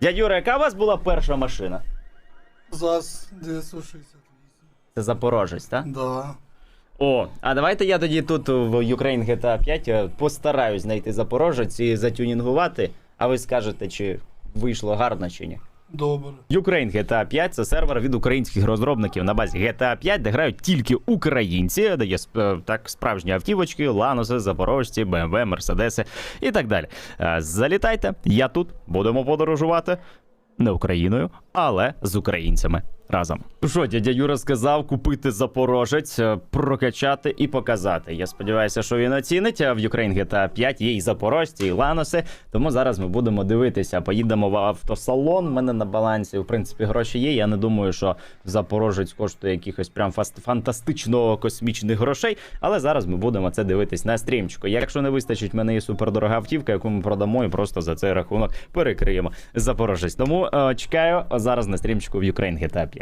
Дядь Юра, яка у вас була перша машина? ЗАЗ 968. Це Запорожець, так? Да. О, а давайте я тоді тут в Ukraine GTA 5 е, постараюсь знайти Запорожець і затюнінгувати, а ви скажете, чи вийшло гарно чи ні. Добре. Ukraine GTA 5 це сервер від українських розробників на базі GTA 5, де грають тільки українці, де є сп- так справжні автівочки, лануси, запорожці, BMW, мерседеси і так далі. Е, Залітайте, я тут будемо подорожувати не Україною, але з українцями разом. Що, дядя Юра сказав купити запорожець, е, прокачати і показати. Я сподіваюся, що він оцінить. В Ukraine GTA 5 є і запорожці, і ланоси. Тому зараз ми будемо дивитися. Поїдемо в автосалон. У мене на балансі, в принципі, гроші є. Я не думаю, що запорожець коштує якихось прям фантастично космічних грошей. Але зараз ми будемо це дивитись на стрімчику. Якщо не вистачить, в мене є супердорога автівка, яку ми продамо і просто за цей рахунок перекриємо запорожець. Тому е, чекаю зараз на стрімчику в Ukraine GTA 5.